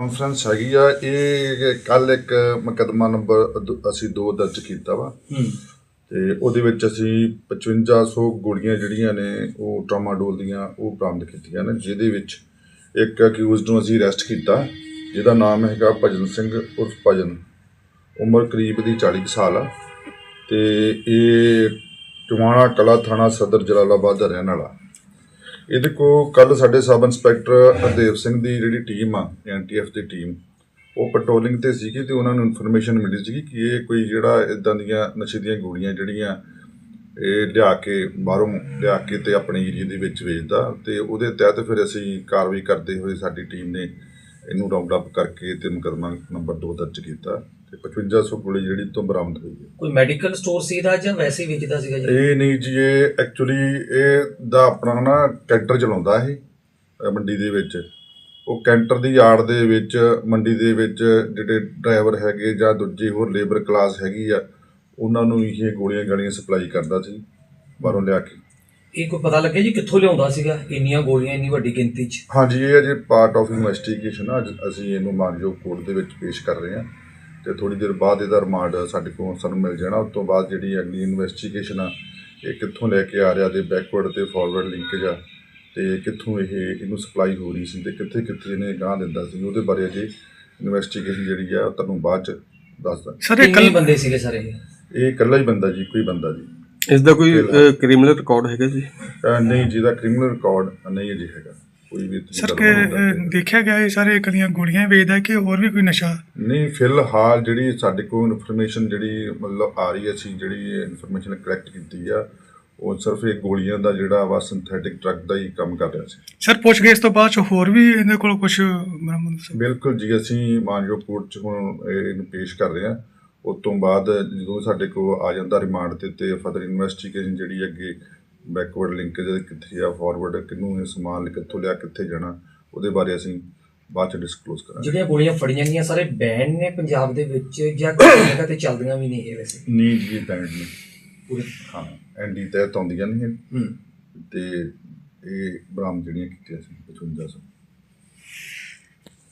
Conference ਹੈਗੀ ਆ। ਇਹ ਕੱਲ ਇੱਕ ਮੁਕੱਦਮਾ ਨੰਬਰ ਦ- ਅਸੀਂ 2 ਦਰਜ ਕੀਤਾ ਵਾ। ਤੇ ਉਹਦੇ ਵਿੱਚ ਅਸੀਂ 5500 ਗੋਲੀਆਂ ਜਿਹੜੀਆਂ ਨੇ ਉਹ ਟਰਾਮਾਡੋਲ ਦੀਆਂ ਉਹ ਬਰਾਮਦ ਕੀਤੀਆਂ ਨੇ ਜਿਹਦੇ ਵਿੱਚ ਇੱਕ ਅਕਿਊਜ਼ਡ ਨੂੰ ਅਸੀਂ ਅਰੈਸਟ ਕੀਤਾ ਜਿਹਦਾ ਨਾਮ ਹੈਗਾ ਭਜਨ ਸਿੰਘ ਉਰਫ ਭਜਨ। ਉਮਰ ਕਰੀਬ ਦੀ 40 ਕੁ ਸਾਲ ਆ। ਤੇ ਇਹ ਟਵਾਣਾ ਕਲਾ ਥਾਣਾ ਸਦਰ ਜਲਾਲਾਬਾਦ ਦਾ ਰਹਿਣ ਵਾਲਾ। ਇਹਦੇ ਕੋ ਕੱਲ ਸਾਡੇ ਸਬ ਇੰਸਪੈਕਟਰ ਹਰਦੇਵ ਸਿੰਘ ਦੀ ਜਿਹੜੀ ਟੀਮ ਆ ਐਨਟੀਐਫ ਦੀ ਟੀਮ, ਉਹ ਪੈਟਰੋਲਿੰਗ ਤੇ ਸੀਗੀ ਤੇ ਉਹਨਾਂ ਨੂੰ ਇਨਫੋਰਮੇਸ਼ਨ ਮਿਲੀ ਸੀਗੀ ਕਿ ਇਹ ਕੋਈ ਜਿਹੜਾ ਇਦਾਂ ਦੀਆਂ ਨਸ਼ੇ ਦੀਆਂ ਗੋਲੀਆਂ ਜਿਹੜੀਆਂ ਇਹ ਲਿਆ ਕੇ ਬਾਹਰੋਂ ਲਿਆ ਕੇ ਤੇ ਆਪਣੇ ਏਰੀਆ ਦੇ ਵਿੱਚ ਵੇਚਦਾ ਤੇ ਉਹਦੇ ਤਹਿਤ ਫਿਰ ਅਸੀਂ ਕਾਰਵਾਈ ਕਰਦੇ ਹੋਏ ਸਾਡੀ ਟੀਮ ਨੇ ਇਹਨੂੰ ਰਾਉਂਡ ਅਪ ਕਰਕੇ ਤੇ ਮੁਕੱਦਮਾ ਨੰਬਰ 2 ਦਰਜ ਕੀਤਾ ਤੇ 5500 ਗੋਲੀ ਜਿਹੜੀ ਤੋਂ ਬਰਾਮਦ ਹੋਈ ਹੈ। ਕੋਈ ਮੈਡੀਕਲ ਸਟੋਰ ਸੀ ਦਾ ਜਾਂ ਵੈਸੇ ਵੇਚਦਾ ਸੀਗਾ ਜੀ? ਇਹ ਨਹੀਂ ਜੀ ਇਹ ਐਕਚੁਅਲੀ ਇਹ ਦਾ ਆਪਣਾ ਨਾ ਕੈਂਟਰ ਚਲਾਉਂਦਾ ਇਹ ਮੰਡੀ ਦੇ ਵਿੱਚ। ਉਹ ਕੈਂਟਰ ਦੀ ਆੜ ਦੇ ਵਿੱਚ ਮੰਡੀ ਦੇ ਵਿੱਚ ਜਿਹੜੇ ਡਰਾਈਵਰ ਹੈਗੇ ਜਾਂ ਦੂਜੀ ਹੋਰ ਲੇਬਰ ਕਲਾਸ ਹੈਗੀ ਆ ਉਹਨਾਂ ਨੂੰ ਇਹ ਗੋਲੀਆਂ ਗਾਲੀਆਂ ਸਪਲਾਈ ਕਰਦਾ ਸੀ ਬਾਹਰੋਂ ਲਿਆ ਕੇ। ਇਹ ਕੋਈ ਪਤਾ ਲੱਗਿਆ ਜੀ ਕਿੱਥੋਂ ਲਿਆਉਂਦਾ ਸੀਗਾ? ਇੰਨੀਆਂ ਗੋਲੀਆਂ ਇੰਨੀ ਵੱਡੀ ਗਿਣਤੀ 'ਚ। ਹਾਂਜੀ ਇਹ ਅਜੇ ਪਾਰਟ ਆਫ ਇਨਵੈਸਟੀਗੇਸ਼ਨ ਆ। ਅੱਜ ਅਸੀਂ ਇਹਨੂੰ ਮਾਨਯੋਗ ਕੋਰਟ ਦੇ ਵਿੱਚ ਪੇਸ਼ ਕਰ ਰਹੇ ਹਾਂ। ਤੇ ਥੋੜੀ ਦੇਰ ਬਾਅਦ ਇਹਦਾ ਰਿਮਾਂਡ ਸਾਡੇ ਕੋਲ ਸਾਨੂੰ ਮਿਲ ਜਾਣਾ। ਉਸ ਤੋਂ ਬਾਅਦ ਜਿਹੜੀ ਅਗਲੀ ਇਨਵੈਸਟੀਗੇਸ਼ਨ ਆ ਇਹ ਕਿੱਥੋਂ ਲੈ ਕੇ ਆ ਰਿਹਾ ਤੇ ਬੈਕਵਰਡ ਤੇ ਫਾਰਵਰਡ ਲਿੰਕੇਜ ਆ ਤੇ ਕਿੱਥੋਂ ਇਹ ਇਹਨੂੰ ਸਪਲਾਈ ਹੋ ਰਹੀ ਸੀ ਤੇ ਕਿੱਥੇ ਕਿੱਥੇ ਇਹਨੇ ਗਾਂ ਦਿੰਦਾ ਸੀ ਉਹਦੇ ਬਾਰੇ ਅਜੇ ਇਨਵੈਸਟੀਗੇਸ਼ਨ ਜਿਹੜੀ ਆ ਤੁਹਾਨੂੰ ਬਾਅਦ ਚ ਦੱਸਦਾ। ਸਰ ਇਹ ਕਿੰਨੇ ਕੱਲ ਬੰਦੇ ਸੀਗੇ ਸਾਰੇ ਇਹ? ਇਹ ਇਕੱਲਾ ਹੀ ਬੰਦਾ ਜੀ ਕੋਈ ਬੰਦਾ ਜੀ। ਇਸ ਦਾ ਕੋਈ ਕ੍ਰਿਮੀਨਲ ਰਿਕਾਰਡ ਹੈਗਾ ਜੀ? ਅਹ ਨਹੀਂ ਜਿਹਦਾ ਕ੍ਰਿਮੀਨਲ ਰਿਕਾਰਡ ਨਹੀਂ ਅਜੇ ਹੈਗਾ। ਕੋਈ ਵੀ ਸਰ ਕਿ। ਅਹ, ਦੇਖਿਆ ਗਿਆ ਇਹ ਸਾਰੇ ਇਕੱਲੀਆਂ ਗੋਲੀਆਂ ਹੀ ਵੇਚਦਾ ਹੈ ਕਿ ਹੋਰ ਵੀ ਕੋਈ ਨਸ਼ਾ? ਨਹੀਂ ਫਿਲਹਾਲ ਜਿਹੜੀ ਸਾਡੇ ਕੋਲ ਇਨਫੋਰਮੇਸ਼ਨ ਜਿਹੜੀ ਮਤਲਬ ਆ ਰਹੀ ਹੈ ਅਸੀਂ ਜਿਹੜੀ ਇਨਫੋਰਮੇਸ਼ਨ ਕਲੈਕਟ ਕੀਤੀ ਆ ਉਹ ਸਿਰਫ ਇਹ ਗੋਲੀਆਂ ਦਾ ਜਿਹੜਾ ਵਾ ਸਿੰਥੈਟਿਕ ਡਰੱਗ ਦਾ ਹੀ ਕੰਮ ਕਰ ਰਿਹਾ ਸੀ। ਸਰ ਪੁੱਛਗਿੱਛ ਤੋਂ ਬਾਅਦ ਚ ਹੋਰ ਵੀ ਇਹਦੇ ਕੋਲ ਕੁਝ ਬਰਾਮਦ ਸੀ ਬਿਲਕੁਲ ਜੀ ਅਸੀਂ ਮਾਨਯੋਗ ਕੋਰਟ 'ਚ ਹੁਣ ਇਹਨੂੰ ਪੇਸ਼ ਕਰ ਰਹੇ ਹਾਂ। ਉਸ ਤੋਂ ਬਾਅਦ ਜਦੋਂ ਸਾਡੇ ਕੋਲ ਆ ਜਾਂਦਾ ਰਿਮਾਂਡ ਤੇ ਤੇ ਫਰਦਰ ਇਨਵੈਸਟੀਗੇਸ਼ਨ ਜਿਹੜੀ ਅੱਗੇ ਬੈਕਵਰਡ ਲਿੰਕੇਜ ਕਿੱਥੇ ਆ ਫਾਰਵਰਡ ਕਿਹਨੂੰ ਇਹ ਸਮਾਨ ਕਿੱਥੋਂ ਲਿਆ ਕਿੱਥੇ ਜਾਣਾ ਉਹਦੇ ਬਾਰੇ ਅਸੀਂ ਬਾਅਦ ਚ ਡਿਸਕਲੋਜ਼ ਕਰਾਂਗੇ। ਜਿਹੜੀਆਂ ਗੋਲੀਆਂ ਫੜੀਆਂ ਗਈਆਂ ਸਾਰੇ ਬੈਨ ਨੇ ਪੰਜਾਬ ਦੇ ਵਿੱਚ ਜਾਂ ਕਿਸੇ ਜਗ੍ਹਾ ਤੇ ਚੱਲਦੀਆਂ ਵੀ ਨਹੀਂ ਇਹ ਵੈਸੇ। ਨਹੀਂ ਜੀ ਬੈਂਡ ਨਹੀਂ ਪੂਰੇ। ਹਾਂ ਐਨਡੀ ਤਹਿਤ ਆਉਂਦੀਆਂ ਨੇ ਇਹ। ਹੂੰ। ਤੇ ਇਹ ਬਰਾਮਦ ਜਿਹੜੀਆਂ ਕੀਤੀਆਂ ਸੀ 5500